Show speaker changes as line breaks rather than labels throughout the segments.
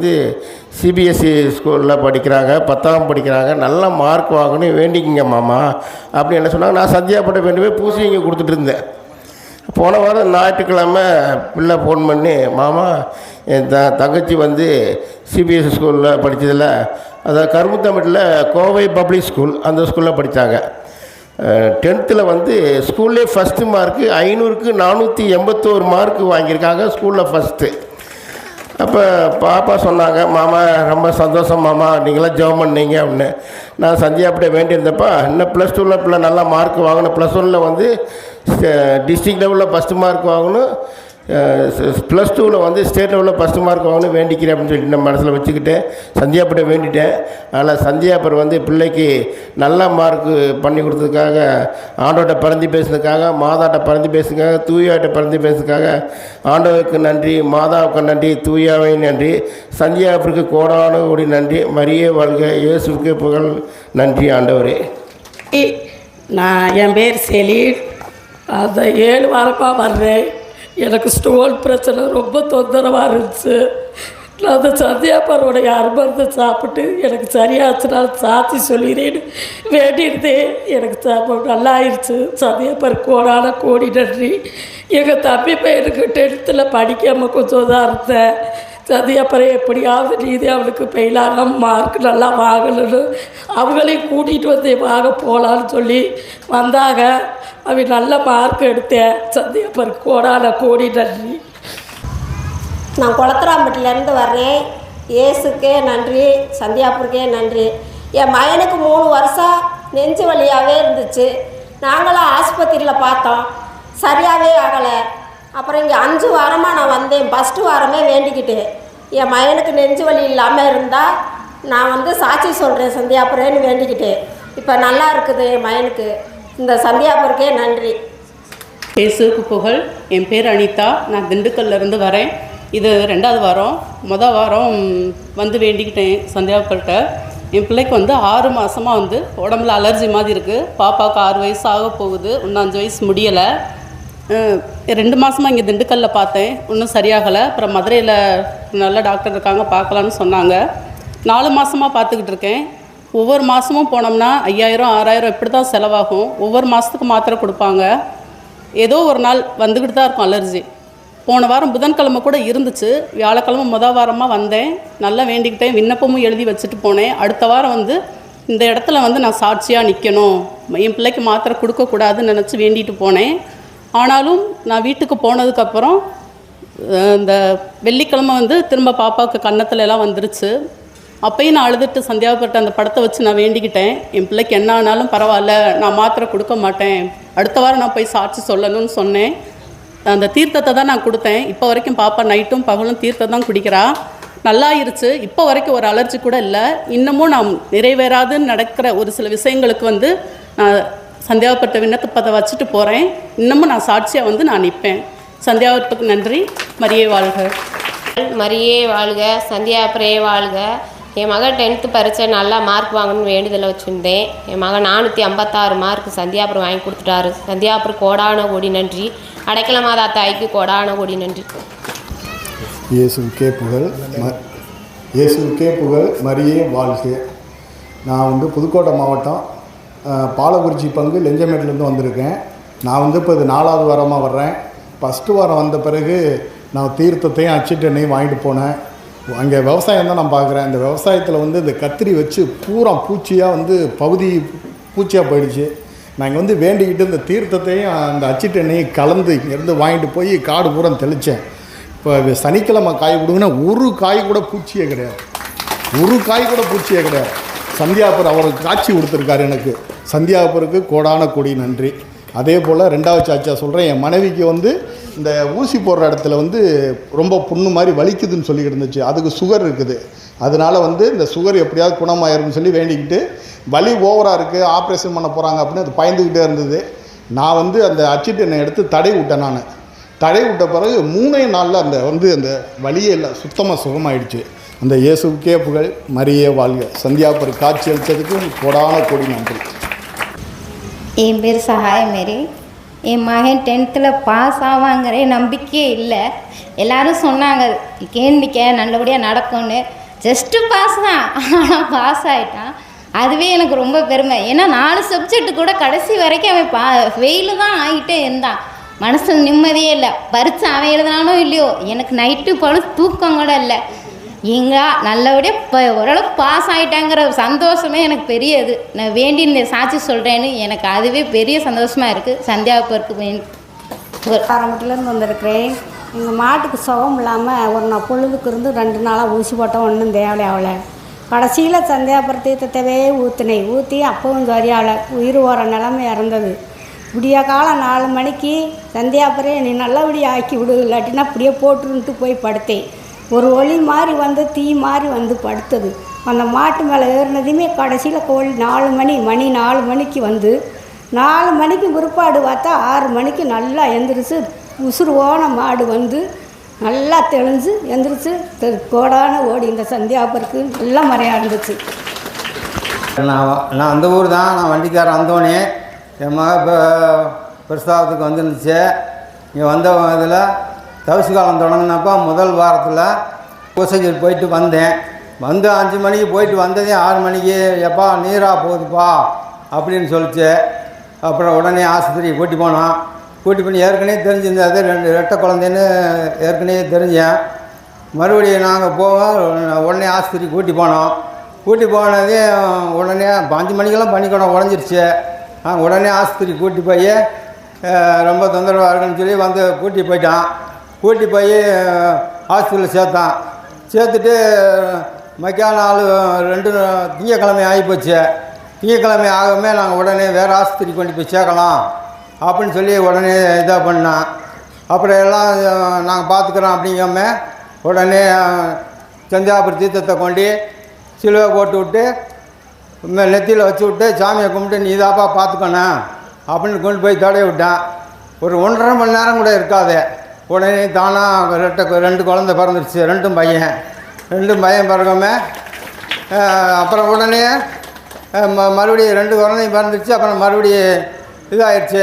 வந்து சிபிஎஸ்சி ஸ்கூலில் படிக்கிறாங்க பத்தாம் படிக்கிறாங்க நல்ல மார்க் வாங்கணும் வேண்டிக்கிங்க மாமா அப்படி என்ன சொன்னாங்க. நான் சந்தியாப்பட்ட வேண்டி போய் பூசி இங்கே கொடுத்துட்டு இருந்தேன். போன வாரம் ஞாயிற்றுக்கிழமை பிள்ளை ஃபோன் பண்ணி மாமா என் த தங்கச்சி வந்து சிபிஎஸ்சி ஸ்கூலில் படித்ததில் அதாவது கருமுத்தமிட்டில் கோவை பப்ளிக் ஸ்கூல் அந்த ஸ்கூலில் படித்தாங்க டென்த்தில் வந்து ஸ்கூல்லே ஃபஸ்ட்டு மார்க்கு ஐநூறுக்கு நானூற்றி எண்பத்தோரு மார்க் வாங்கியிருக்காங்க ஸ்கூலில் ஃபஸ்ட்டு அப்போ பாப்பா சொன்னாங்க மாமா ரொம்ப சந்தோஷம் மாமா நீங்களாம் ஜெபம் பண்ணீங்க அப்படின்னு. நான் சந்தியா அப்படியே வேண்டியிருந்தப்பா இன்னும் ப்ளஸ் டூவில் பிள்ளை நல்லா மார்க் வாங்கணும் ப்ளஸ் ஒனில் வந்து டிஸ்ட்ரிக்ட் லெவலில் ஃபஸ்ட்டு மார்க் வாங்கணும் ப்ளஸ் டூவில் வந்து ஸ்டேட் லெவலில் ஃபஸ்ட்டு மார்க் வாங்கணும் வேண்டிக்கிறேன் அப்படின்னு சொல்லிட்டு நான் மனசில் வச்சுக்கிட்டேன் சந்தியாப்பட்டை வேண்டிட்டேன். ஆனால் சந்தியாப்பர் வந்து பிள்ளைக்கு நல்ல மார்க்கு பண்ணி கொடுத்ததுக்காக ஆண்டோட்ட பறந்து பேசுனதுக்காக மாதாட்ட பறந்து பேசுனதுக்காக தூயாட்ட பறந்து பேசுனதுக்காக ஆண்டவருக்கு நன்றி மாதாவுக்கு நன்றி தூயாவை நன்றி சந்தியாப்பருக்கு கோடான கோடி நன்றி மரிய வாழ்க இயேசுக்கு புகழ் நன்றி ஆண்டவரே.
நான் என் பேர் செலீல். அந்த ஏழு வாரமாக வர்றேன். எனக்கு ஸ்டோன் பிரச்சனை ரொம்ப தொந்தரவாக இருந்துச்சு. நான் அந்த சந்தியாப்பரோடைய அருமருந்து சாப்பிட்டு எனக்கு சரியாச்சுனால் சாத்தி சொல்லிடுறேன்னு வேண்டியிருந்தேன். எனக்கு சா- நல்லா ஆயிடுச்சு சந்தியாப்பர் கோடான கோடி நன்றி. எங்கள் தம்பி பையனுக்கு டென்த்தில் படிக்காமல் கொஞ்சம் தான் இருந்தேன். சந்தியாப்பரை எப்படியாவது நீதி அவனுக்கு ஃபெயிலாகாம மார்க் நல்லா வாங்கணும்னு அவங்களையும் கூட்டிகிட்டு வந்து வாங்க போகலான்னு சொல்லி வந்தாங்க. அவன் நல்ல மார்க் எடுத்தேன் சந்தியாப்பருக்கு கோடான கோடி நன்றி.
நான் குளத்துறாம்பட்டிலேருந்து வர்றேன். ஏசுக்கே நன்றி சந்தியாப்பூருக்கே நன்றி. என் மகனுக்கு மூணு வருஷம் நெஞ்சு வலியாகவே இருந்துச்சு. நாங்களும் ஆஸ்பத்திரியில் பார்த்தோம். சரியாகவே ஆகலை. அப்புறம் இங்கே அஞ்சு வாரமாக நான் வந்தேன். ஃபஸ்ட்டு வாரமே வேண்டிக்கிட்டேன் என் மகனுக்கு நெஞ்சு வலி இல்லாமல் இருந்தால் நான் வந்து சாட்சி சொல்கிறேன் சந்தியாபுரேன்னு வேண்டிக்கிட்டேன் இப்போ நல்லா இருக்குது என் மகனுக்கு. இந்த சந்தியாபுருக்கே நன்றி.
இயேசுவுக்கு புகழ். என் பேர் அனிதா. நான் திண்டுக்கல்லேருந்து வரேன். இது ரெண்டாவது வாரம். மொதல் வாரம் வந்து வேண்டிக்கிட்டேன் சந்தியாப்பர்கிட்ட என் பிள்ளைக்கு வந்து ஆறு மாதமாக வந்து உடம்புல அலர்ஜி மாதிரி இருக்குது பாப்பாவுக்கு ஆறு வயசு ஆக போகுது. இன்னும் அஞ்சு வயசு முடியலை. ரெண்டு மாதமாக இங்கே திண்டுக்கல்ல பார்த்தேன். இன்னும் சரியாகலை. அப்புறம் மதுரையில் நல்ல டாக்டர் இருக்காங்க. பார்க்கலான்னு சொன்னாங்க. நாலு மாதமாக பார்த்துக்கிட்டு இருக்கேன். ஒவ்வொரு மாதமும் போனோம்னா ஐயாயிரம் ஆறாயிரம் இப்படி தான் செலவாகும். ஒவ்வொரு மாதத்துக்கு மாத்திரை கொடுப்பாங்க. ஏதோ ஒரு நாள் வந்துக்கிட்டு தான் இருக்கும் அலர்ஜி போன வாரம் புதன்கிழமை கூட இருந்துச்சு. வியாழக்கிழமை மொதல் வாரமாக வந்தேன். நல்லா வேண்டிக்கிட்டேன். விண்ணப்பமும் எழுதி வச்சுட்டு போனேன். அடுத்த வாரம் வந்து இந்த இடத்துல வந்து நான் சாட்சியாக நிற்கணும் என் பிள்ளைக்கு மாத்திரை கொடுக்கக்கூடாதுன்னு நினச்சி வேண்டிட்டு போனேன். ஆனாலும் நான் வீட்டுக்கு போனதுக்கப்புறம் இந்த வெள்ளிக்கிழமை வந்து திரும்ப பாப்பாவுக்கு கன்னத்துல எல்லாம் வந்துருச்சு. அப்பயும் நான் அழுதுட்டு சந்தியாபுரட்ட அந்த படத்தை வச்சு நான் வேண்டிக்கிட்டேன். என் பிள்ளைக்கு என்ன ஆனாலும் பரவாயில்ல நான் மாத்திரை கொடுக்க மாட்டேன். அடுத்த வாரம் நான் போய் சாட்சி சொல்லணும்னு சொன்னேன். அந்த தீர்த்தத்தை தான் நான் கொடுத்தேன். இப்போ வரைக்கும் பாப்பா நைட்டும் பகலும் தீர்த்தம் தான் குடிக்கிறா. நல்லாயிருச்சு இப்போ வரைக்கும் ஒரு அலர்ஜி கூட இல்லை. இன்னமும் நான் நிறைவேறாதுன்னு நடக்கிற ஒரு சில விஷயங்களுக்கு வந்து நான் சந்தியாபுரட்ட விண்ணப்பத்தை வச்சுட்டு போகிறேன் இன்னமும் நான் சாட்சியாக வந்து நான் நிற்பேன் சந்தியாபுரத்துக்கு நன்றி. மரியே வாழ்க.
மரியே வாழ்க. சந்தியாபுரே வாழ்க. என் மகன் டென்த்து பரீட்சை நல்லா மார்க் வாங்கணும்னு வேண்டுதலை வச்சுருந்தேன். என் மகன் நானூற்றி ஐம்பத்தாறு மார்க் சந்தியாபுரம் வாங்கி கொடுத்துட்டாரு. சந்தியாபுரம் கோடான கோடி நன்றி. அடைக்கல மாதா தாய்க்கு கோடான கோடி நன்றி.
இயேசுக்கே புகழ். ம இயேசுவுக்கே புகழ். மரியே வாழ்க. நான் வந்து புதுக்கோட்டை மாவட்டம் அஹ், பாலக்குறிச்சி பங்கு லெஞ்சமேட்லேருந்து வந்திருக்கேன். நான் வந்து இப்போ இது நாலாவது வாரமாக வர்றேன். ஃபஸ்ட்டு வாரம் வந்த பிறகு நான் தீர்த்தத்தையும் அச்சிட்டெண்ணையும் வாங்கிட்டு போனேன். அங்கே விவசாயம் தான் நான் பார்க்குறேன். இந்த விவசாயத்தில் வந்து இந்த கத்திரி வச்சு பூரா பூச்சியாக வந்து பகுதி பூச்சியாக போயிடுச்சு. நான் இங்கே வந்து வேண்டிக்கிட்டு இந்த தீர்த்தத்தையும் அந்த அச்சிட்டெண்ணையும் கலந்து இங்கேருந்து வாங்கிட்டு போய் காடு பூரா தெளித்தேன் இப்போ சனிக்கிழமை காய் கொடுங்கன்னா ஒரு காய் கூட பூச்சியே கிடையாது. ஒரு காய் கூட பூச்சியே கிடையாது. சந்தியாபுர் அவருக்கு காட்சி கொடுத்துருக்காரு எனக்கு. சந்தியாபுருக்கு கோடான கொடி நன்றி. அதே போல் ரெண்டாவது சாச்சா சொல்கிறேன் என் மனைவிக்கு வந்து இந்த ஊசி போடுற இடத்துல வந்து ரொம்ப புண்ணு மாதிரி வலிக்குதுன்னு சொல்லிக்கிட்டு இருந்துச்சு. அதுக்கு சுகர் இருக்குது. அதனால வந்து இந்த சுகர் எப்படியாவது குணமாயிரும்னு சொல்லி வேண்டிக்கிட்டு வலி ஓவராக இருக்குது ஆப்ரேஷன் பண்ண போகிறாங்க அப்படின்னு அது பயந்துக்கிட்டே இருந்தது. நான் வந்து அந்த அச்சிட்டனை எடுத்து தடை விட்டேன் நான். தடை விட்ட பிறகு மூணே நாளில் அந்த வந்து அந்த வலியே இல்லை சுத்தமாக சுகமாயிடுச்சு. அந்த இயேசுக்கே புகழ் மரியே வாழ்க. சந்தியாபுரி காட்சி அளித்ததுக்கு கொடான கொடி நன்றி.
என் பேர் சகாய மேரி. என் மகன் டென்த்தில் பாஸ் ஆவாங்கிற நம்பிக்கையே இல்லை. எல்லாரும் சொன்னாங்க கேள்விக்க நல்லபடியாக நடக்கும்னு. ஜஸ்ட்டு பாஸ் தான். ஆனால் பாஸ் ஆகிட்டான் அதுவே எனக்கு ரொம்ப பெருமை. ஏன்னா நாலு சப்ஜெக்ட் கூட கடைசி வரைக்கும் அவன் பா ஃபெயிலு தான் ஆகிட்டே இருந்தான். மனசில் நிம்மதியே இல்லை. பரிச்சு அவன் எழுதுனானோ இல்லையோ எனக்கு நைட்டு பழு தூக்கம் கூட இல்லை. இங்கே நல்லபடியாக இப்போ ஓரளவுக்கு பாஸ் ஆகிட்டாங்கிற சந்தோஷமே எனக்கு பெரிய இது நான் வேண்டி இந்த சாட்சி சொல்கிறேன்னு எனக்கு அதுவே பெரிய சந்தோஷமாக இருக்குது சந்தியாவுக்கு வேண்டி
ஆரம்பத்துலேருந்து வந்திருக்கிறேன். எங்கள் மாட்டுக்கு சுகம் இல்லாமல் ஒரு நாள் பொழுதுக்கு இருந்து ரெண்டு நாளாக ஊசி போட்டோம் ஒன்றும் தேவையாகல கடைசியில் சந்தியாபுரம் தீர்த்தத்தவே ஊற்றினேன் ஊற்றி அப்பவும் சரியாகல உயிர் ஓர நிலமை இறந்தது. விடிய காலம் நாலு மணிக்கு சந்தியாபுரம் நீ நல்லபடியாக ஆக்கி விடு. இல்லாட்டினா அப்படியே போட்டுருன்ட்டு போய் படுத்தேன். ஒரு ஒளி மாதிரி வந்து தீ மாதிரி வந்து படுத்தது. அந்த மாட்டு மேலே ஏறினதுமே கடைசியில் கோழி நாலு மணி மணி நாலு மணிக்கு வந்து நாலு மணிக்கு பிற்பாடு பார்த்தா ஆறு மணிக்கு நல்லா எந்திரிச்சு உசுறு ஓன மாடு வந்து நல்லா தெளிஞ்சு எந்திரிச்சு கோடான ஓடி இந்த சந்தியாபருக்கு நல்லா மறையா இருந்துச்சு.
நான் நான் அந்த ஊர் தான் நான் வண்டிக்காரன் வந்தோடனே என் மக இப்போ பிரஸ்தாபத்துக்கு வந்துருந்துச்சு. இங்கே வந்த இதில் தவசு காலம் தொடங்கினப்போ முதல் வாரத்தில் பூசைக்கு போயிட்டு வந்தேன். வந்து அஞ்சு மணிக்கு போயிட்டு வந்ததே ஆறு மணிக்கு எப்பா நீராக போகுதுப்பா அப்படின்னு சொல்லிச்சு அப்புறம் உடனே ஆஸ்பத்திரிக்கு கூட்டி போனோம் கூட்டி போய் ஏற்கனவே தெரிஞ்சிருந்தது ரெண்டு ரெட்டை குழந்தைன்னு ஏற்கனவே தெரிஞ்சேன். மறுபடியும் நாங்கள் போவோம் உடனே ஆஸ்பத்திரிக்கு கூட்டி போனோம். கூட்டி போனதே உடனே அஞ்சு மணிக்கெல்லாம் பனிக்கூடம் உடஞ்சிருச்சு. நாங்கள் உடனே ஆஸ்பத்திரி கூட்டி போய் ரொம்ப தொந்தரவாக இருக்குன்னு சொல்லி வந்து கூட்டி போயிட்டான். கூட்டி போய் ஹாஸ்பிட்டலில் சேர்த்தான். சேர்த்துட்டு மக்கான நாள் ரெண்டு திங்கக்கிழமை ஆகிப்போச்சு. திங்கக்கிழமை ஆகவே நாங்கள் உடனே வேறு ஆஸ்பத்திரி கொண்டு போய் சேர்க்கலாம் அப்படின்னு சொல்லி உடனே இதாக பண்ணான். அப்புறம் எல்லாம் நாங்கள் பார்த்துக்குறோம் அப்படிங்காம உடனே சந்தியாபுரி தீர்த்தத்தை கொண்டு சிலுவை போட்டு விட்டு நெத்தியில் வச்சு விட்டு சாமியை கும்பிட்டு நீ இதாப்பா பார்த்துக்கணும் அப்படின்னு கொண்டு போய் தடவி விட்டான். ஒரு ஒன்றரை மணி நேரம் கூட இருக்காது. உடனே தானாக ரெட்டை ரெண்டு குழந்தை பிறந்துருச்சு. ரெண்டும் பையன். ரெண்டும் பையன் பிறகுமே அப்புறம் உடனே ம மறுபடியும் ரெண்டு குழந்தையும் பிறந்துருச்சு. அப்புறம் மறுபடியும் இதாயிடுச்சு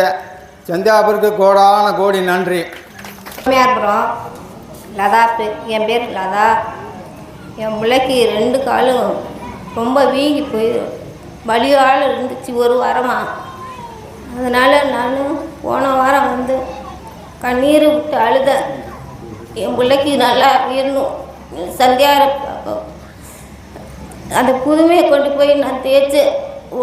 சந்தியாபுருக்கு கோடான கோடி நன்றி.
அப்புறம் லதா என் பேர் லதா. என் பிள்ளைக்கு ரெண்டு காலும் ரொம்ப வீங்கி போய் வலியால் இருந்துச்சு ஒரு வாரமாக அதனால் நான் போன வாரம் வந்து கண்ணீர் விட்டு அழுத. என் பிள்ளைக்கு நல்லா இருக்கணும் சந்தியார அந்த புதுமையை கொண்டு போய் நான் தேய்ச்சி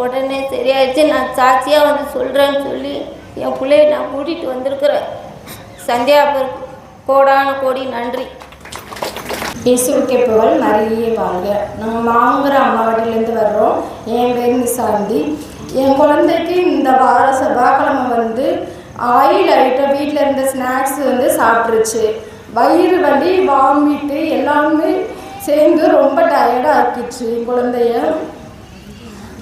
உடனே சரியாயிடுச்சு. நான் சாட்சியாக வந்து சொல்கிறேன்னு சொல்லி என் பிள்ளைய நான் கூட்டிகிட்டு வந்திருக்கிறேன். சந்தியாபுரம் கோடான கோடி நன்றி.
இயேசுவுக்கே புகழ் மரியே வாழ்க. நாங்கள் மாங்குற அம்மாவட்டிலேருந்து வர்றோம். என் பேர் நிசாந்தி. என் குழந்தைக்கு இந்த வார செவ்வாய்க்கிழமை ஆயில் ஐட்டம் வீட்டில் இருந்த ஸ்நாக்ஸ் வந்து சாப்பிட்ருச்சு வயிறு வலி வாமிட்டு எல்லாமே சேர்ந்து ரொம்ப டயர்டாக ஆக்கிடுச்சு குழந்தைய.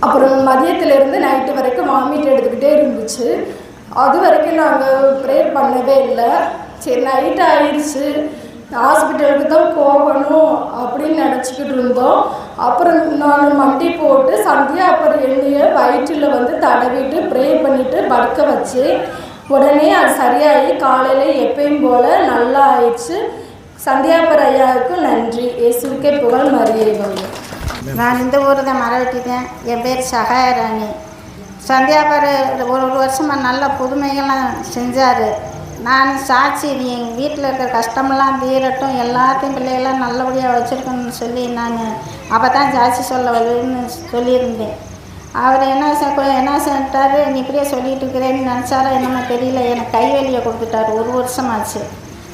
அப்புறம் மதியத்திலேருந்து நைட்டு வரைக்கும் வாமிட் எடுத்துக்கிட்டே இருந்துச்சு. அது வரைக்கும் நாங்கள் ப்ரேயர் பண்ணவே இல்லை. சரி நைட் ஆயிடுச்சு. ஹாஸ்பிட்டலுக்கு தான் போகணும் அப்படின்னு நினச்சிக்கிட்டு இருந்தோம். அப்புறம் நான் மண்டி போட்டு சந்தியா அப்புறம் எண்ணெயை வயிற்றில் வந்து தடவிட்டு ப்ரே பண்ணிவிட்டு படுக்க வச்சு உடனே அது சரியாகி காலையில் எப்பயும் போல் நல்லா ஆயிடுச்சு சந்தியாபர் ஐயாவுக்கு நன்றி. இயேசுக்கே புகழ் மரியை வந்து
நான் இந்த ஊர் தான் மரவெட்டிட்டேன் என் பேர் சகாயராணி சந்தியாபர் ஒரு ஒரு வருஷமாக நல்ல புதுமைகள்லாம் செஞ்சார். நான் சாட்சி நீ எங்கள் வீட்டில் இருக்கிற கஷ்டமெல்லாம் தீரட்டும். எல்லாத்தையும் பிள்ளைகளாம் நல்லபடியாக வச்சுருக்கணும்னு சொல்லி நான் அப்போ தான் சாட்சி சொல்ல வருன்னு சொல்லியிருந்தேன். அவர் என்ன செ- என்ன செஞ்சிட்டாரு நீ இப்படியே சொல்லிட்டு இருக்கிறேன்னு நினச்சாரா என்னமோ தெரியல. எனக்கு கைவலியை கொடுத்துட்டாரு. ஒரு வருஷமாச்சு.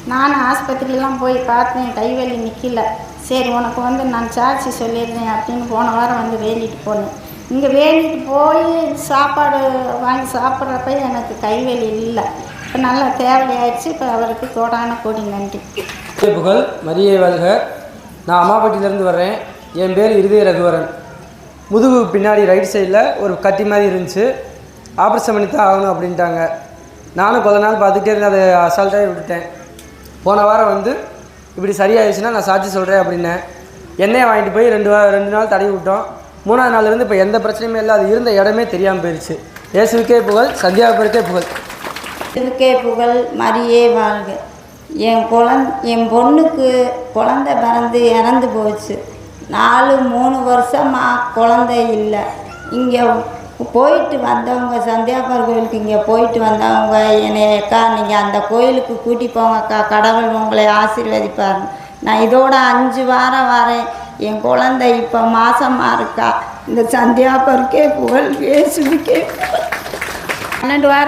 நான் ஆஸ்பத்திரிலாம் போய் பார்த்தேன். கைவலி நிற்கல சரி உனக்கு வந்து நான் சாட்சி சொல்லிடுறேன் அப்படின்னு போன வாரம் வந்து வேண்டிட்டு போனேன். இங்கே வேண்டிட்டு போய் சாப்பாடு வாங்கி சாப்பிட்றப்ப எனக்கு கைவலி இல்லை. இப்போ நல்லா தேவையாயிடுச்சு இப்போ அவருக்கு கோடான கோடி நன்றி.
புகழ் மரியை வாழ்க. நான் அம்மாப்பட்டியிலேருந்து வர்றேன். என் பேர் இருதய ரகுவரன். முதுகு பின்னாடி ரைட் சைடில் ஒரு கட்டி மாதிரி இருந்துச்சு. ஆப்ரேஷன் பண்ணி தான் ஆகணும் அப்படின்ட்டாங்க. நானும் கொஞ்ச நாள் பார்த்துட்டே இருந்தேன் அதை அசால்ட்டாக விட்டுட்டேன். போன வாரம் வந்து இப்படி சரியாயிடுச்சுன்னா நான் சாட்சி சொல்கிறேன் அப்படின்னேன். எண்ணெயை வாங்கிட்டு போய் ரெண்டு வா ரெண்டு நாள் தடவி விட்டோம். மூணாவது நாள்லேருந்து இப்போ எந்த பிரச்சனையுமே இல்லை. அது இருந்த இடமே தெரியாமல் போயிடுச்சு இயேசுக்கே புகழ் சந்தியாபுரத்தே புகழ்.
இதுக்கே புகழ் மரியே வாழ்க. என் குழந் என் பொண்ணுக்கு குழந்த பிறந்து இறந்து போச்சு. நாலு மூணு வருஷமாக குழந்தை இல்லை. இங்கே போயிட்டு வந்தவங்க சந்தியாபர் கோயிலுக்கு இங்கே போயிட்டு வந்தவங்க என்னை அக்கா நீங்கள் அந்த கோயிலுக்கு கூட்டி போங்கக்கா கடவுள் உங்களை ஆசீர்வதிப்பார். நான் இதோட அஞ்சு வாரம் வரேன். என் குழந்தை இப்போ மாசமாக இருக்கா? இந்த சந்தியாபருக்கே புகழ் இயேசுவுக்கே. பன்னெண்டு வாரம்